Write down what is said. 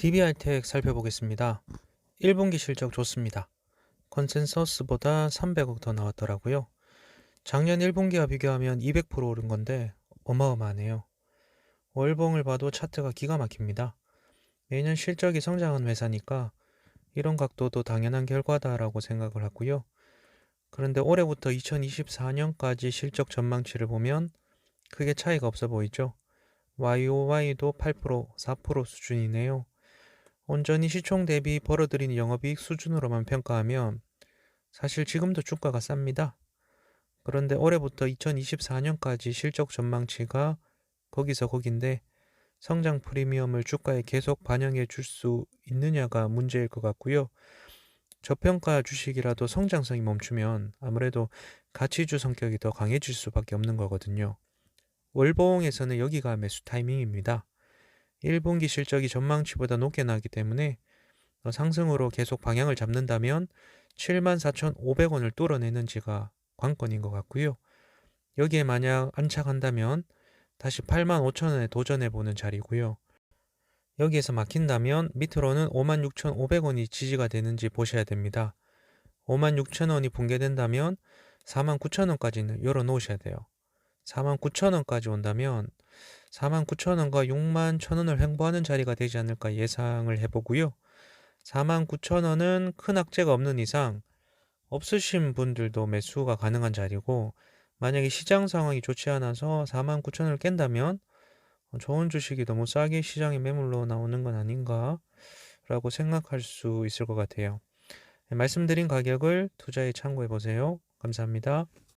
DBR텍 살펴보겠습니다. 1분기 실적 좋습니다. 컨센서스보다 300억 더 나왔더라고요. 작년 1분기와 비교하면 200% 오른 건데 어마어마하네요. 월봉을 봐도 차트가 기가 막힙니다. 매년 실적이 성장한 회사니까 이런 각도도 당연한 결과다라고 생각을 하고요. 그런데 올해부터 2024년까지 실적 전망치를 보면 크게 차이가 없어 보이죠. YOY도 8%, 4% 수준이네요. 온전히 시총 대비 벌어들인 영업이익 수준으로만 평가하면 사실 지금도 주가가 쌉니다. 그런데 올해부터 2024년까지 실적 전망치가 거기서 거긴데 성장 프리미엄을 주가에 계속 반영해 줄 수 있느냐가 문제일 것 같고요. 저평가 주식이라도 성장성이 멈추면 아무래도 가치주 성격이 더 강해질 수밖에 없는 거거든요. 월봉에서는 여기가 매수 타이밍입니다. 1분기 실적이 전망치보다 높게 나기 때문에 어, 상승으로 계속 방향을 잡는다면 74,500원을 뚫어내는지가 관건인 것 같고요. 여기에 만약 안착한다면 다시 85,000원에 도전해보는 자리고요. 여기에서 막힌다면 밑으로는 56,500원이 지지가 되는지 보셔야 됩니다. 56,000원이 붕괴된다면 49,000원까지는 열어놓으셔야 돼요. 49,000원까지 온다면 49,000원과 61,000원을 횡보하는 자리가 되지 않을까 예상을 해보고요. 49,000원은 큰 악재가 없는 이상 없으신 분들도 매수가 가능한 자리고 만약에 시장 상황이 좋지 않아서 49,000원을 깬다면 좋은 주식이 너무 싸게 시장에 매물로 나오는 건 아닌가 라고 생각할 수 있을 것 같아요. 말씀드린 가격을 투자에 참고해 보세요. 감사합니다.